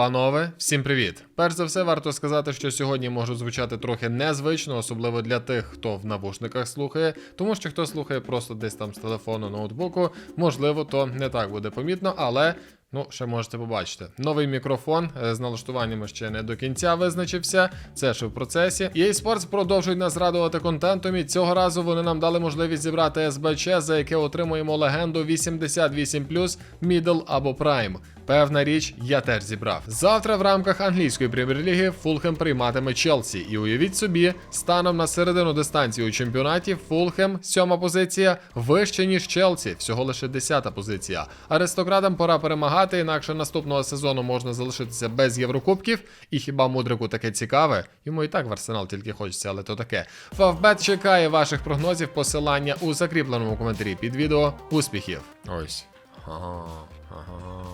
Панове, всім привіт! Перш за все, варто сказати, що сьогодні можу звучати трохи незвично, особливо для тих, хто в навушниках слухає, тому що хто слухає просто десь там з телефону, ноутбуку, можливо, то не так буде помітно, але. Ну, ще можете побачити. Новий мікрофон е, з налаштуваннями ще не до кінця визначився. Це ще в процесі. EA Sports продовжують нас радувати контентом. І цього разу вони нам дали можливість зібрати СБЧ, за яке отримуємо легенду 88 Middle або Prime. Певна річ, я теж зібрав. Завтра в рамках англійської прем'єр-ліги Фулхем прийматиме Челсі. І уявіть собі, станом на середину дистанції у чемпіонаті Фулхем, сьома позиція, вище ніж Челсі, всього лише десята позиція. Аристократам пора перемагати, інакше наступного сезону можна залишитися без Єврокубків. І хіба мудрику таке цікаве? Йому і так в арсенал тільки хочеться, але то таке. Фавбет чекає ваших прогнозів. Посилання у закріпленому коментарі під відео. Успіхів! Ось. Ага, ага.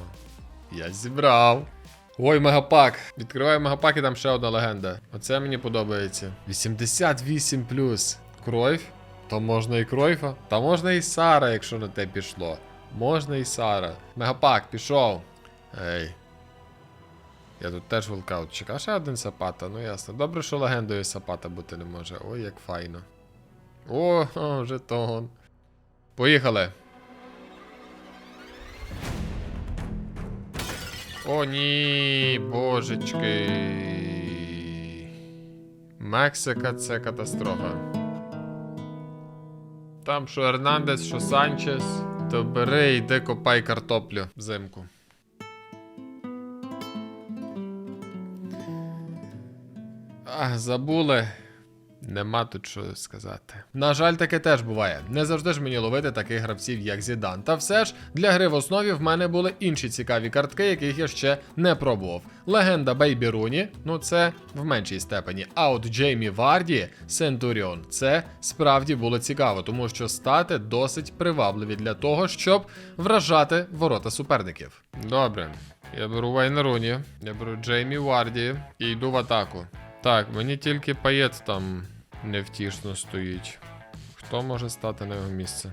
Я зібрав. Ой, мегапак. Відкриваю мегапак і там ще одна легенда. Оце мені подобається. 88 плюс. Кройф? То можна і Кройфа. Та можна і Сара, якщо на те пішло. Можна і Сара. Мегапак, пішов. Ей. Я тут теж волкаут чекав. Ще один сапата, ну ясно. Добре, що легендою сапата бути не може. Ой, як файно. О, о жетон. Поїхали. О, ні, божечки. Мексика це катастрофа. Там що Ернандес, що Санчес, то бери йди копай картоплю взимку. Ах, забули. Нема тут що сказати. На жаль, таке теж буває. Не завжди ж мені ловити таких гравців, як Зідан. Та все ж для гри в основі в мене були інші цікаві картки, яких я ще не пробував. Легенда Бейбі Руні, ну це в меншій степені. А от Джеймі Варді, Сентуріон, це справді було цікаво, тому що стати досить привабливі для того, щоб вражати ворота суперників. Добре, я беру Вайна Руні, я беру Джеймі Варді і йду в атаку. Так, мені тільки паєт там невтішно стоїть. Хто може стати на його місце?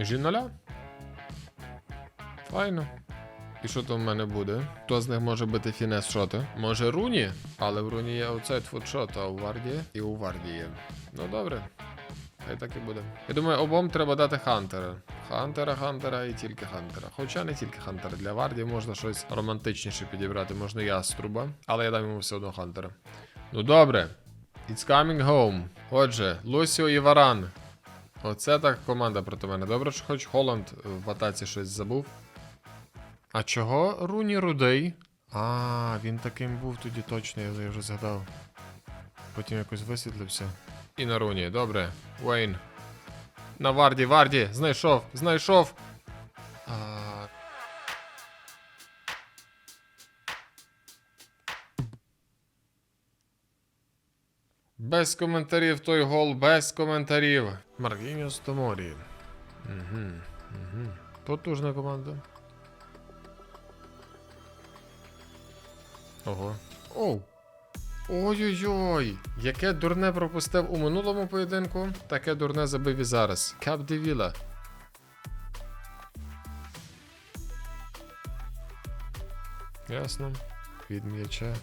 Жіноля? Файно. І що там в мене буде? Хто з них може бити фінес шоти? Може Руні? Але в Руні є оцей футшот, а у Варді і у Варді є. Ну добре. Хай так і буде. Я думаю, обом треба дати Хантера. Хантера, Хантера і тільки Хантера. Хоча не тільки Хантера. Для Варді можна щось романтичніше підібрати, можна яструба. Але я дам йому все одно Хантера. Ну добре. It's coming home. Отже, Лусіо і Варан. Оце так команда проти мене. Добре, що хоч Холланд в атаці щось забув. А чого Руні Рудей? А, він таким був тоді точно, я вже згадав. Потім якось висвітлився. І на Руні, добре. Уейн. На Варді, Варді! Знайшов! Знайшов! Без коментарів той гол, без коментарів. Марвіньос Томорі. Угу, угу. Потужна команда. Ого. Оу. Ой-ой-ой! Яке дурне пропустив у минулому поєдинку, таке дурне забив і зараз. Кап Девіла. Ясно. Від м'яча.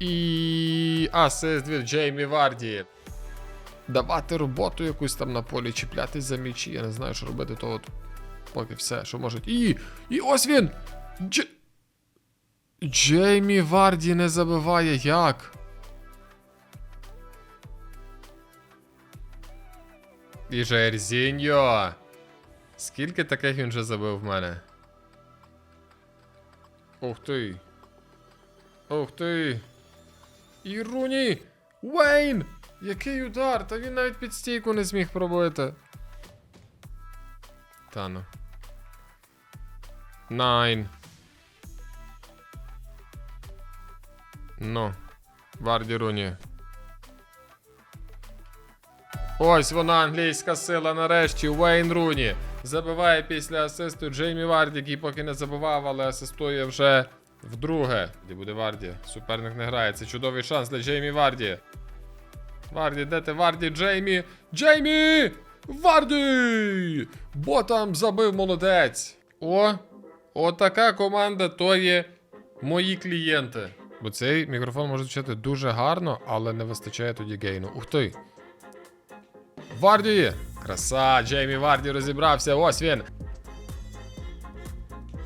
І асист від Джеймі Варді. Давати роботу якусь там на полі, чіплятись за м'ячі. Я не знаю, що робити, то от поки все, що можуть. І. І ось він! Дж... Джеймі Варді не забиває як? І Жерзіньо. Скільки таких він вже забив в мене? Ух ти. Ух ти. І Руні! Уейн! Який удар! Та він навіть під стійку не зміг пробити. Та ну. Найн. Ну. Варді Руні. Ось вона англійська сила нарешті. Уейн Руні. Забиває після асисту Джеймі Варді, який поки не забивав, але асистує вже вдруге. Де буде Варді? Суперник не грає. Це чудовий шанс для Джеймі Варді. Варді, де ти Варді? Джеймі? Джеймі! Варді! Ботам забив молодець. О! Отака команда то є мої клієнти. Бо цей мікрофон може звучати дуже гарно, але не вистачає тоді гейну. Ух ти. Варді! Краса, Джеймі Варді розібрався, ось він.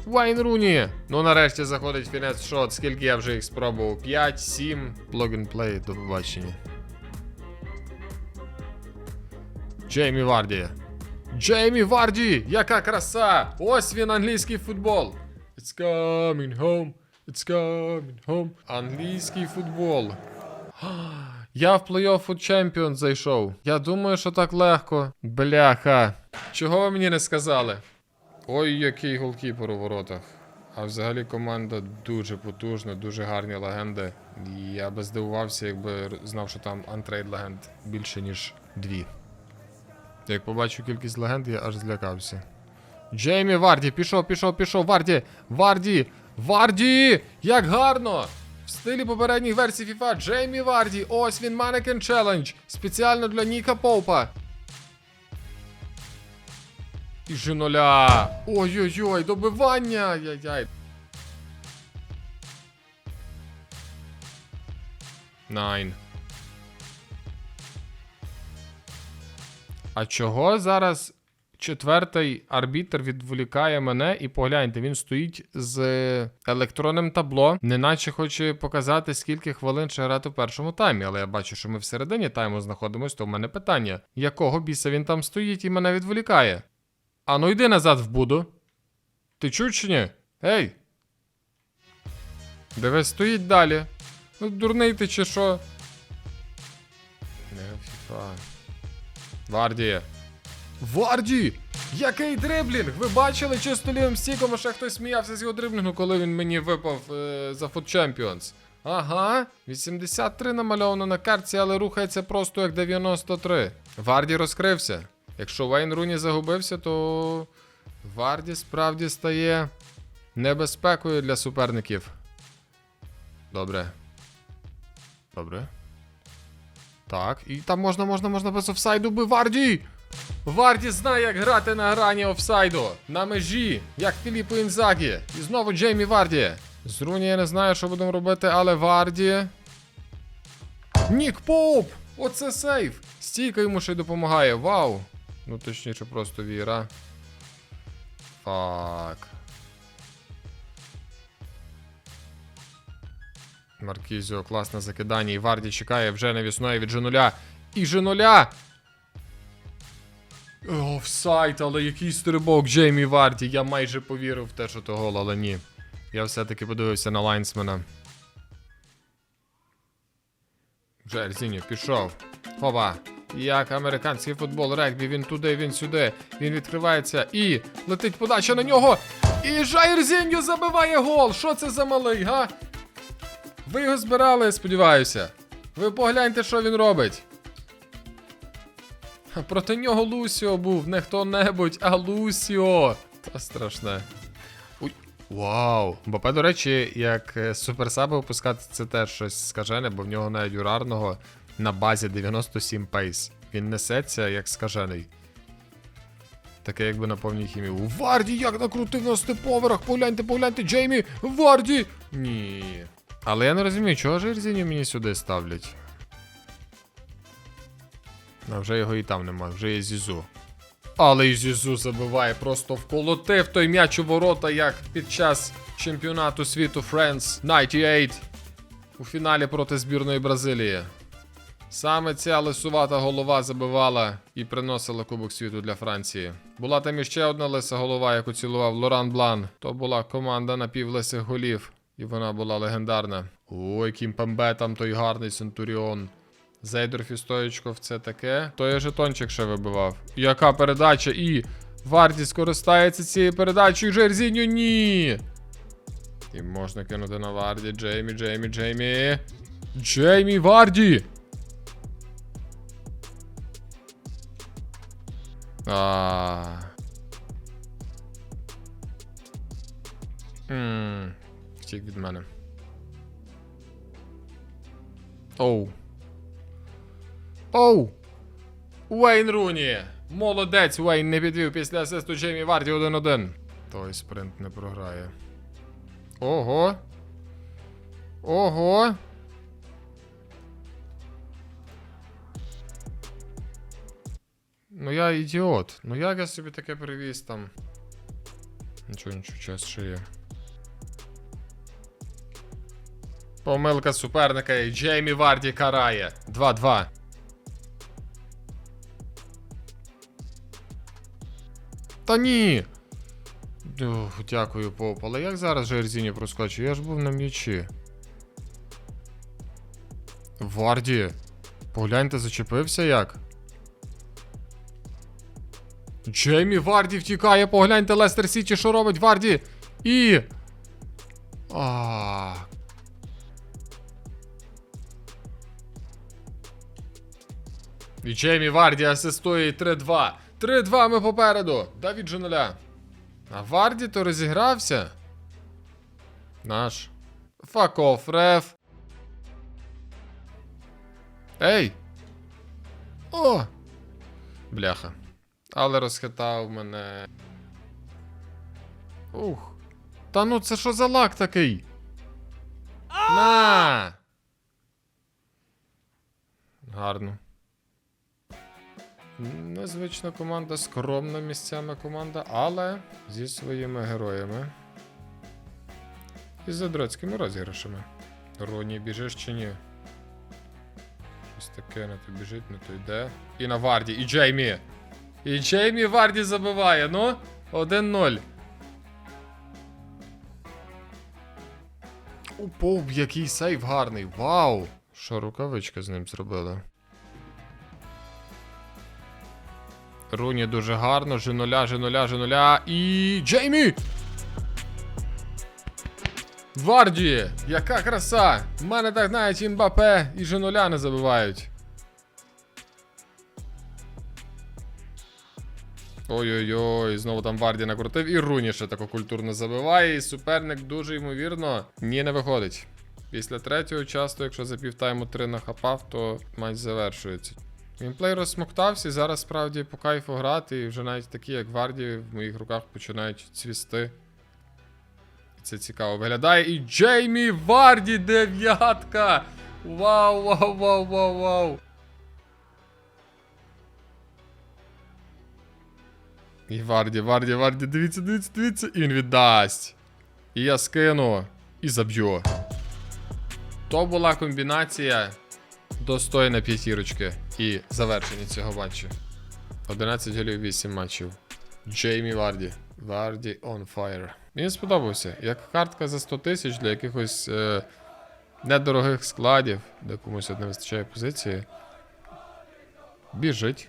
Вайн Руні! Ну нарешті заходить фінес шот. Скільки я вже їх спробував? 5, 7. Плогін плей, до побачення. Джеймі Варді. Джеймі Варді! Яка краса! Ось він англійський футбол. It's coming home. It's coming home. Англійський футбол. Я в плей-офф у Champions зайшов. Я думаю, що так легко. Бляха. Чого ви мені не сказали? Ой, який голкіпер у воротах. А взагалі команда дуже потужна, дуже гарні легенди. Я би здивувався, якби знав, що там антрейд легенд більше, ніж дві. Як побачу кількість легенд, я аж злякався. Джеймі Варді, пішов, пішов, пішов, Варді! Варді! Варді! Як гарно! В стилі попередніх версій FIFA Джеймі Варді, ось він Mannequin Challenge, спеціально для Ніка Поупа. І жиноля. Ой-ой-ой, добивання! Яй-яй. Найн. А чого зараз четвертий арбітр відволікає мене і погляньте, він стоїть з електронним табло, неначе хоче показати, скільки хвилин ще грати в першому таймі. Але я бачу, що ми всередині тайму знаходимося, то в мене питання: якого біса він там стоїть і мене відволікає? А ну йди назад в буду. Ти чув чи ні? Ей! Дивись, стоїть далі. Ну, дурний ти чи що? Не фіфа. Варді. Варді! Який дриблінг! Ви бачили чисто лівим стіком, а хтось сміявся з його дриблінгу, коли він мені випав е, за Foot Champions. Ага, 83 намальовано на картці, але рухається просто як 93. Варді розкрився. Якщо Вейн Руні загубився, то Варді справді стає небезпекою для суперників. Добре. Добре. Так, і там можна, можна, можна без офсайду би Варді! Варді знає, як грати на грані офсайду. На межі, як Філіппо Інзагі. І знову Джеймі Варді. З Руні я не знаю, що будемо робити, але Варді. Нік Поуп! Оце сейф! Стійка йому ще й допомагає. Вау! Ну, точніше, просто віра. Фак. Маркізіо, класне закидання. І Варді чекає вже навісної від Женуля. І Женуля! Офсайт, але який стрибок Джеймі Варді. Я майже повірив в те, що то гол, але ні. Я все-таки подивився на лайнсмена. Вже пішов. Хова. Як американський футбол, регбі, він туди, він сюди. Він відкривається і летить подача на нього. І Жайр Зіньо забиває гол. Що це за малий, га? Ви його збирали, сподіваюся. Ви погляньте, що він робить. Проти нього Лусіо був, не хто-небудь, а Лусіо. Та страшне. Вау. Бапе, до речі, як е, суперсаби випускати, це теж щось скажене, бо в нього навіть урарного на базі 97 пейс. Він несеться як скажений. Таке якби на повній хімії. Варді, як накрутив на степоверах! Погляньте, погляньте, Джеймі! Варді! Ні. Але я не розумію, чого ж Ірзіню мені сюди ставлять. А вже його і там нема, вже є Зізу. Але і Зізу забиває, просто вколотив той м'яч у ворота, як під час чемпіонату світу Friends 98 у фіналі проти збірної Бразилії. Саме ця лисувата голова забивала і приносила Кубок світу для Франції. Була там іще одна лиса голова, яку цілував Лоран Блан. То була команда напівлисих голів, і вона була легендарна. Ой, Кімпембе там той гарний Центуріон. Зейдорф і Стоєчков це таке. Той я жетончик ще вибивав. Яка передача? І Варді скористається цією передачею. Жерзіню ні. І можна кинути на Варді. Джеймі, Джеймі, Джеймі. Джеймі Варді. А. Ммм. Втік від мене. Оу. Оу! Уейн Руні! Молодець, Уейн не підвів після асисту Джеймі Варді 1-1. Той спринт не програє. Ого. Ого. Ну я ідіот. Ну як я собі таке привіз там? Нічого, нічого, час ще є. Помилка суперника і Джеймі Варді карає. 2-2. Та ні. Ух, дякую, поп. Але як зараз Жерзіні проскочив? Я ж був на м'ячі. Варді. Погляньте, зачепився як. Джеймі Варді втікає, погляньте Лестер Сіті, що робить Варді. І. А. І Джеймі Варді асистує 3-2. 3-2 ми попереду. Давід же нуля. А Варді то розігрався. Наш. Off, реф. Ей! О! Бляха. Але розхитав мене. Ух. Та ну це що за лак такий? На! Гарно. Незвична команда, скромна місцями команда, але зі своїми героями. І з задроцькими розіграшами. Роні, біжиш чи ні? Щось таке не то біжить, не то йде. І на Варді, і Джеймі. І Джеймі Варді забиває, ну? 1-0. У який сейв гарний. Вау! Що рукавичка з ним зробила? Руні дуже гарно. Женуля, женуля, женуля. І. Джеймі! Варді! Яка краса! В мене так навіть і Мбапе і женуля не забивають. Ой-ой-ой, знову там Варді накрутив і Руні ще тако культурно забиває, і суперник дуже ймовірно ні не виходить. Після третього часто, якщо за півтайму три нахапав, то матч завершується. Геймплей розсмоктався, і зараз справді по кайфу грати, і вже навіть такі, як Варді, в моїх руках починають цвісти. Це цікаво виглядає. І Джеймі Варді дев'ятка! Вау, вау, вау, вау, вау! І Варді, Варді, Варді, дивіться, дивіться, дивіться. І він віддасть. І я скину. І заб'ю. То була комбінація достойна п'ятірочки і завершення цього матчу. 11 голів 8 матчів. Джеймі Варді. Варді on fire. Мені сподобався. Як картка за 100 тисяч для якихось е, недорогих складів, де комусь не вистачає позиції. Біжить.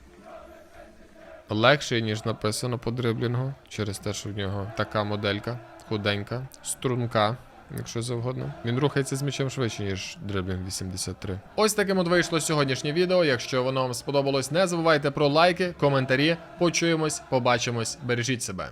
Легший, ніж написано по дриблінгу, через те, що в нього така моделька, худенька, струнка, якщо завгодно. Він рухається з м'ячем швидше, ніж дриблінг 83. Ось таким от вийшло сьогоднішнє відео. Якщо воно вам сподобалось, не забувайте про лайки, коментарі. Почуємось, побачимось, бережіть себе.